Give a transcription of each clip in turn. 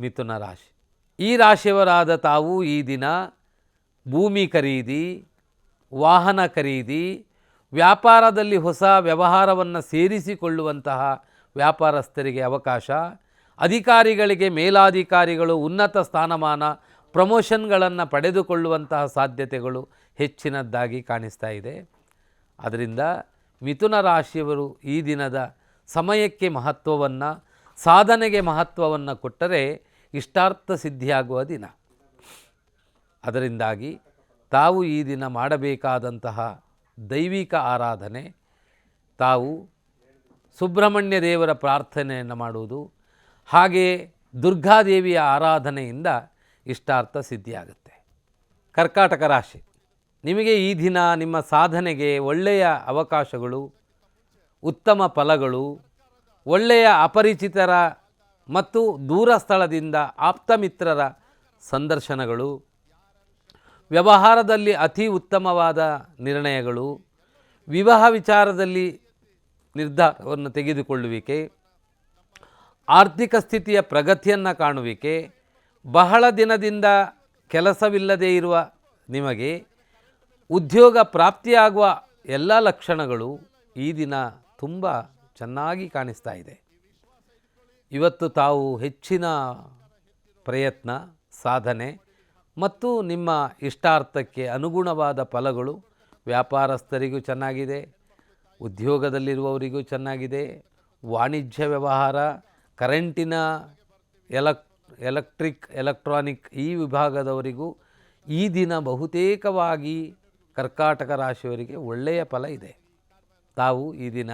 ಮಿಥುನ ರಾಶಿ. ಈ ರಾಶಿಯವರಾದ ತಾವು ಈ ದಿನ ಭೂಮಿ ಖರೀದಿ, ವಾಹನ ಖರೀದಿ, ವ್ಯಾಪಾರದಲ್ಲಿ ಹೊಸ ವ್ಯವಹಾರವನ್ನು ಸೇರಿಸಿಕೊಳ್ಳುವಂತಹ ವ್ಯಾಪಾರಸ್ಥರಿಗೆ ಅವಕಾಶ. ಅಧಿಕಾರಿಗಳಿಗೆ ಮೇಲಾಧಿಕಾರಿಗಳು ಉನ್ನತ ಸ್ಥಾನಮಾನ, ಪ್ರಮೋಷನ್ಗಳನ್ನು ಪಡೆದುಕೊಳ್ಳುವಂತಹ ಸಾಧ್ಯತೆಗಳು ಹೆಚ್ಚಿನದ್ದಾಗಿ ಕಾಣಿಸ್ತಾ ಇದೆ. ಅದರಿಂದ ಮಿಥುನ ರಾಶಿಯವರು ಈ ದಿನದ ಸಮಯಕ್ಕೆ ಮಹತ್ವವನ್ನು, ಸಾಧನೆಗೆ ಮಹತ್ವವನ್ನು ಕೊಟ್ಟರೆ ಇಷ್ಟಾರ್ಥ ಸಿದ್ಧಿಯಾಗುವ ದಿನ. ಅದರಿಂದಾಗಿ ತಾವು ಈ ದಿನ ಮಾಡಬೇಕಾದಂತಹ ದೈವಿಕ ಆರಾಧನೆ, ತಾವು ಸುಬ್ರಹ್ಮಣ್ಯ ದೇವರ ಪ್ರಾರ್ಥನೆಯನ್ನು ಮಾಡುವುದು ಹಾಗೆಯೇ ದುರ್ಗಾದೇವಿಯ ಆರಾಧನೆಯಿಂದ ಇಷ್ಟಾರ್ಥ ಸಿದ್ಧಿಯಾಗುತ್ತೆ. ಕರ್ಕಾಟಕ ರಾಶಿ, ನಿಮಗೆ ಈ ದಿನ ನಿಮ್ಮ ಸಾಧನೆಗೆ ಒಳ್ಳೆಯ ಅವಕಾಶಗಳು, ಉತ್ತಮ ಫಲಗಳು, ಒಳ್ಳೆಯ ಅಪರಿಚಿತರ ಮತ್ತು ದೂರ ಸ್ಥಳದಿಂದ ಆಪ್ತಮಿತ್ರರ ಸಂದರ್ಶನಗಳು, ವ್ಯವಹಾರದಲ್ಲಿ ಅತಿ ಉತ್ತಮವಾದ ನಿರ್ಣಯಗಳು, ವಿವಾಹ ವಿಚಾರದಲ್ಲಿ ನಿರ್ಧಾರವನ್ನು ತೆಗೆದುಕೊಳ್ಳುವಿಕೆ, ಆರ್ಥಿಕ ಸ್ಥಿತಿಯ ಪ್ರಗತಿಯನ್ನು ಕಾಣುವಿಕೆ, ಬಹಳ ದಿನದಿಂದ ಕೆಲಸವಿಲ್ಲದೇ ಇರುವ ನಿಮಗೆ ಉದ್ಯೋಗ ಪ್ರಾಪ್ತಿಯಾಗುವ ಎಲ್ಲ ಲಕ್ಷಣಗಳು ಈ ದಿನ ತುಂಬ ಚೆನ್ನಾಗಿ ಕಾಣಿಸ್ತಾ ಇದೆ. ಇವತ್ತು ತಾವು ಹೆಚ್ಚಿನ ಪ್ರಯತ್ನ, ಸಾಧನೆ ಮತ್ತು ನಿಮ್ಮ ಇಷ್ಟಾರ್ಥಕ್ಕೆ ಅನುಗುಣವಾದ ಫಲಗಳು ವ್ಯಾಪಾರಸ್ಥರಿಗೂ ಚೆನ್ನಾಗಿದೆ, ಉದ್ಯೋಗದಲ್ಲಿರುವವರಿಗೂ ಚೆನ್ನಾಗಿದೆ, ವಾಣಿಜ್ಯ ವ್ಯವಹಾರ, ಕರೆಂಟಿನ ಎಲಕ್, ಎಲೆಕ್ಟ್ರಿಕ್, ಎಲೆಕ್ಟ್ರಾನಿಕ್ ಈ ವಿಭಾಗದವರಿಗೂ ಈ ದಿನ ಬಹುತೇಕವಾಗಿ ಕರ್ಕಾಟಕ ರಾಶಿಯವರಿಗೆ ಒಳ್ಳೆಯ ಫಲ ಇದೆ. ತಾವು ಈ ದಿನ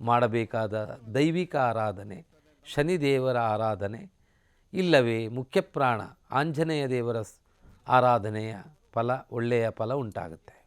ಮಾಡಬೇಕಾದ ದೈವಿಕ ಆರಾಧನೆ ಶನಿದೇವರ ಆರಾಧನೆ ಇಲ್ಲವೇ ಮುಖ್ಯಪ್ರಾಣ ಆಂಜನೇಯ ದೇವರ ಆರಾಧನೆಯ ಫಲ ಒಳ್ಳೆಯ ಫಲ ಉಂಟಾಗುತ್ತೆ.